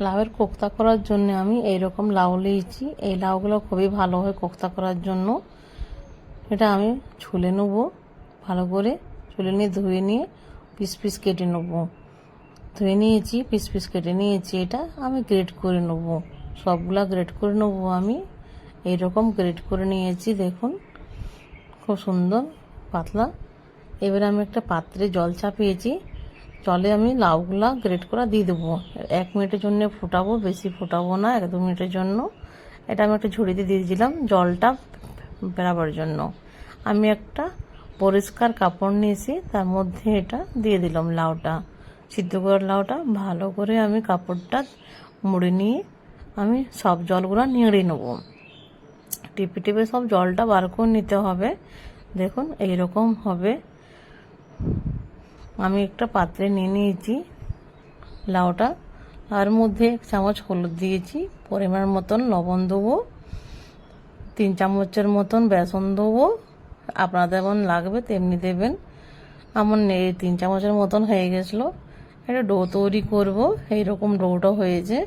লাউয়ের কোক্তা করার জন্য আমি এই রকম লাউ নিয়েছি। এই লাউগুলো খুবই ভালো হয় কোক্তা করার জন্য। এটা আমি ছুলে নেব, ভালো করে ছুলে নিয়ে ধুয়ে নিয়ে পিস পিস কেটে নেব। ধুয়ে নিয়েছি, পিস পিস কেটে নিয়েছি এটা, আমি গ্রেট করে নেব। সবগুলা গ্রেট করে নেব আমি। এই রকম গ্রেট করে নিয়েছি, দেখুন। খুব সুন্দর, পাতলা। এবারে আমি একটা পাত্রে জল চাপিয়েছি। জলে আমি লাউগুলা গ্রেট করা দিয়ে দেবো। এক মিনিটের জন্য ফোটাবো, বেশি ফোটাবো না, এক দু মিনিটের জন্য। এটা আমি একটা ঝুড়িতে দিয়ে দিয়েছিলাম জলটা বেরাবার জন্য। আমি একটা পরিষ্কার কাপড় নিয়েছি, তার মধ্যে এটা দিয়ে দিলাম লাউটা। সিদ্ধ করার লাউটা ভালো করে আমি কাপড়টা মুড়ে নিয়ে আমি সব জলগুলো নিংড়ে নেব। টিপে টিপে সব জলটা বার করে নিতে হবে। দেখুন, এইরকম হবে। আমি একটা পাত্রে নিয়ে নিয়েছি, লাউটা। তার মধ্যে এক চামচ হলুদ দিয়েছি, পরিমাণ মতন লবণ দেবো, তিন চামচের মতন বেসন দেবো। আপনাদের যেমন লাগবে তেমনি দেবেন। আমার নেই তিন চামচের মতন হয়ে গেছিল। একটা ডো তৈরি করব, এইরকম ডোটা হয়েছে।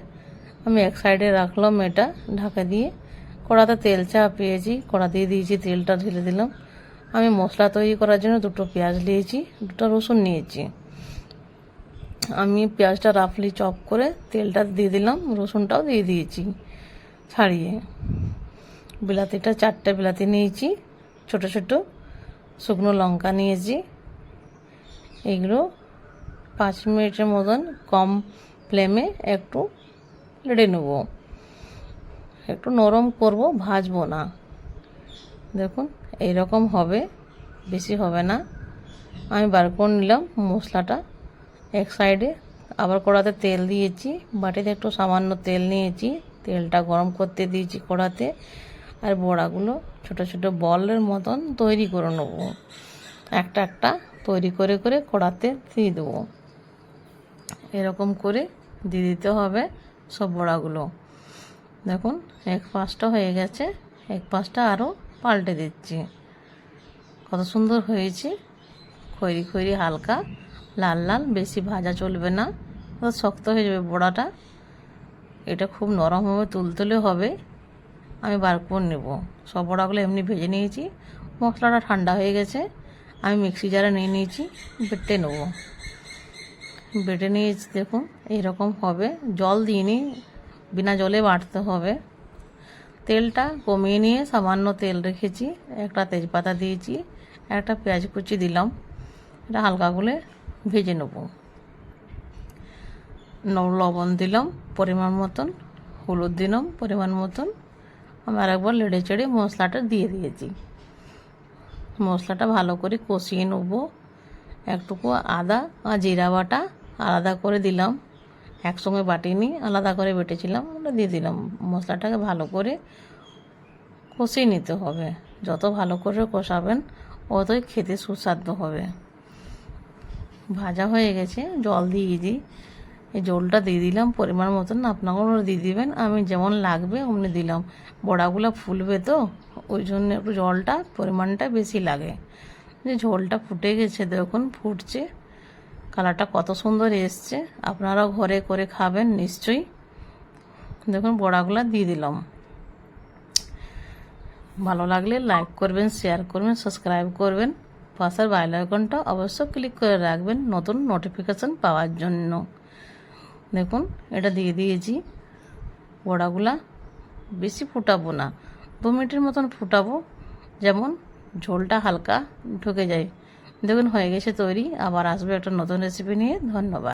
আমি এক সাইডে রাখলাম এটা ঢাকা দিয়ে। কড়াতে তেল চাপিয়েছি, কড়া দিয়ে দিয়েছি তেলটা ঢেলে দিলাম। আমি মশলা তৈরি করার জন্য দুটো পেঁয়াজ নিয়েছি, দুটো রসুন নিয়েছি। আমি পেঁয়াজটা রাফলি চপ করে তেলটা দিয়ে দিলাম, রসুনটাও দিয়ে দিয়েছি ছাড়িয়ে। বিলাতিটা, চারটে বিলাতি নিয়েছি, ছোট ছোট শুকনো লঙ্কা নিয়েছি। এগুলো পাঁচ মিনিটের মতন কম ফ্লেমে একটু লেড়ে নেব। একটু নরম করব, ভাজবো না। দেখুন এইরকম হবে, বেশি হবে না। আমি বার করে নিলাম মশলাটা। এক সাইডে আবার কড়াতে তেল দিয়েছি, বাটিতে একটু সামান্য তেল নিয়েছি, তেলটা গরম করতে দিয়েছি কড়াতে, আর বড়াগুলো ছোট ছোট বলের মতন তৈরি করে নেব। একটা একটা তৈরি করে করে কড়াতে দিয়ে দেবো। এরকম করে দিয়ে দিতে হবে সব বড়াগুলো। দেখুন, এক পাঁচটা হয়ে গেছে, এক পাঁচটা আরও পাল্টে দিচ্ছি। কত সুন্দর হয়েছে। খৈরি খৈরি হালকা, লাল লাল, বেশি ভাজা চলবে না। শক্ত হয়ে যাবে বড়াটা। এটা খুব নরম হবে, তুলতুলে হবে। আমি বার করে নেব। সব বড়াগুলো এমনি ভেজে নিয়েছি। মশলাটা ঠান্ডা হয়ে গেছে। আমি মিক্সি জারে নিয়ে নিয়েছি, বেটে নেব। বেটে নিয়েছি দেখুন এইরকম হবে। জল দিইনি, বিনা জলে বাটতে হবে। তেলটা কমিয়ে নিয়ে সামান্য তেল রেখেছি। একটা তেজপাতা দিয়েছি, একটা পেঁয়াজ কুচি দিলাম। এটা হালকা করে ভেজে নেব। লবণ দিলাম পরিমাণ মতন, হলুদ দিলাম পরিমাণ মতন। আমি আরেকবার লেড়ে চেড়ে মশলাটা দিয়ে দিয়েছি। মশলাটা ভালো করে কষিয়ে নেব। একটুকু আদা আর জিরা বাটা আলাদা করে দিলাম। একসঙ্গে বাটিনি, আলাদা করে বেটেছিলাম, ওটা দিয়ে দিলাম। মশলাটাকে ভালো করে কষিয়ে নিতে হবে। যত ভালো করে কষাবেন, অতই খেতে সুস্বাদু হবে। ভাজা হয়ে গেছে, জল দিয়ে দিই। এই জলটা দিয়ে দিলাম, পরিমাণ মতন আপনাকেও দিয়ে দিবেন। আমি যেমন লাগবে, অমনি দিলাম। বড়াগুলো ফুলবে তো, ওই জন্য একটু জলটা, পরিমাণটা বেশি লাগে। যে ঝোলটা ফুটে গেছে, দেখুন, ফুটছে। কালারটা কত সুন্দর এসছে। আপনারাও ঘরে করে খাবেন, নিশ্চয়ই। দেখুন, বড়াগুলো দিয়ে দিলাম। ভালো লাগলে লাইক করবেন, শেয়ার করবেন, সাবস্ক্রাইব করবেন। পাশের বাইল আইকনটা অবশ্য ক্লিক করে রাখবেন নতুন নোটিফিকেশান পাওয়ার জন্য। দেখুন, এটা দিয়ে দিয়েছি। বড়াগুলা বেশি ফুটাবো না। দু মিনিটের মতন ফুটাবো, যেমন ঝোলটা হালকা ঢুকে যায়। দেখুন হয়ে গেছে তৈরি আবার আসবে একটা নতুন রেসিপি নিয়ে। ধন্যবাদ।